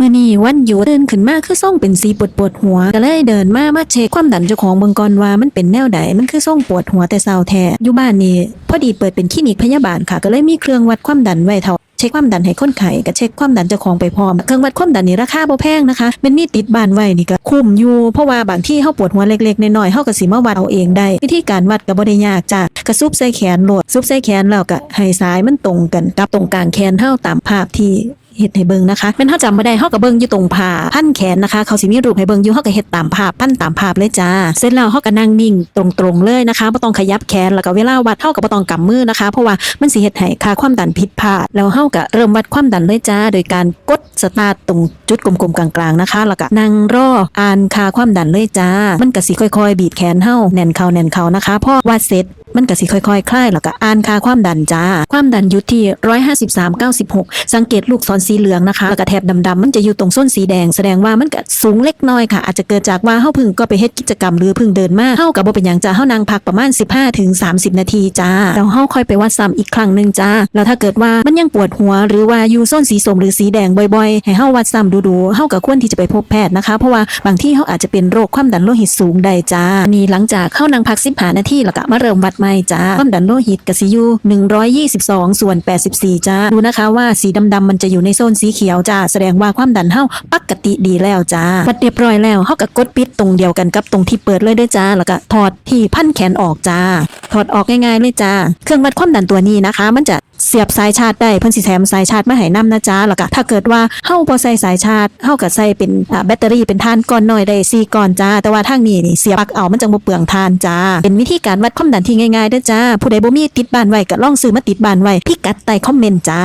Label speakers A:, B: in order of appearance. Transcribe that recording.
A: มื่อนี้วันหยุดเดินขึ้นมาคือส่งเป็นสีปวดปวดหัวก็เลยเดินมามาเช็คความดันเจ้าของเบิ่งก่อนว่ามันเป็นแนวใดมันคือส่งปวดหัวแต่เช้าแท้อยู่บ้านนี่พอดีเปิดเป็นคลินิกพยาบาลค่ะ ก็เลยมีเครื่องวัดความดันไว้เท่าเช็คความดันให้คนไข้กับเช็คความดันเจ้าของไปพร้อม เครื่องวัดความดันนี่ราคาบ่แพงนะคะเป็นมีติดบ้านไว้นี่ก็คุ้มอยู่เพราะว่าบางที่เฮาปวดหัวเล็กๆน้อยๆเฮาก็สิมาวัดเอาเองได้ วิธีการวัดก็บ่ได้ยากจ้ะกระซุบใส่แขนโหลดซุบใส่แขนแล้วก็ให้สายมันตรงกันกับตรงกลางแขนเฮาตามภาพที่ เฮ็ดให้เบิ่งนะคะแม่นเฮาจำบ่ได้เฮาก็เบิ่งอยู่ตรงผ้าพันแขนนะคะ เขาสิมีรูปให้เบิ่งอยู่เฮาก็เฮ็ดตามภาพพันตามภาพเลยจ้าเสร็จแล้วเฮาก็นั่งนิ่งตรงๆเลยนะคะบ่ต้องขยับแขนแล้วก็เวลาวัดเฮาก็บ่ต้องกำมือนะคะ เพราะว่ามันสิเฮ็ดให้ค่าความดันผิดพลาดแล้วเฮาก็เริ่มวัดความดันเลยจ้า โดยการกดสตาร์ทตรงจุดกลมๆกลางๆนะคะแล้วก็นั่งรออ่านค่าความดันเลยจ้า มันก็สิค่อยๆ บีบแขนเฮาแน่นเข้าแน่นเข้านะคะพอวัดเสร็จมันก็สิค่อยๆคลายแล้วก็อ่านค่าความดันจ้า ความดันอยู่ที่153 96 สังเกตลูกศรสีเหลืองนะคะแล้วก็แถบดำๆมันจะอยู่ตรงส้นสีแดง แสดงว่ามันก็สูงเล็กน้อยค่ะ อาจจะเกิดจากว่าเฮาพึ่งก็ไปเฮ็ดกิจกรรมหรือพึ่งเดินมาเฮากับบ่เป็นหยังจ้าเฮานั่งพักประมาณ 15ถึง30 นาทีจ้าแล้วเฮาค่อยไปวัดซ้ำอีกครั้งหนึงจ้าแล้วถ้าเกิดว่ามันยังปวดหัว หรือว่าอยู่ส้นสีส้มหรือสีแดงบ่อยๆ ให้เฮาวัดซ้ำดูๆเฮาก็ควรที่จะไปพบแพทย์นะคะ เพราะว่าบางที่เฮาอาจจะเป็นโรคความดันโลหิตสูงได้จ้านี่หลังจากเข้านั่งพัก15นาทีแล้วก็มาเริ่มวัดใหม่จ้าความดันโลหิตกสิอยู122ส่วน84จ้าดูนะคะว่าสีดำๆมันจะอยู่ในโซนสีเขียวจ้าแสดงว่าความดันเฮาปกติดีแล้วจ้าวัดเรียบร้อยแล้วเฮาก็กดปิดตรงเดียวกันกับตรงที่เปิดเลยด้วยจ้า แล้วก็ถอดที่พันแขนออกจ้า ถอดออกง่ายๆเลยจ้า เครื่องวัดความดันตัวนี้นะคะ มันจะเสียบสายชาร์จได้เพิ่นสิแถมสายชาร์จมาให้นํนะจ้าแล้วก็ถ้าเกิดว่าเฮาบ่ใส่สายชาร์จเฮาก็ใส่เป็นแบตเตอรี่เป็นท่านก้อนน้อยได้4ก้อนจ้าแต่ว่าทางนี้นี่เสียบปลั๊กเอามันจังบ่เปลืองท่านจ้าเป็นวิธีการวัดความดันที่ง่ายๆเด้อจ้าผู้ใดบ่มีติดบ้านไว้ก็ลองซื้อมาติดบ้านไว้พิกัดใต้คอมเมนต์จ้า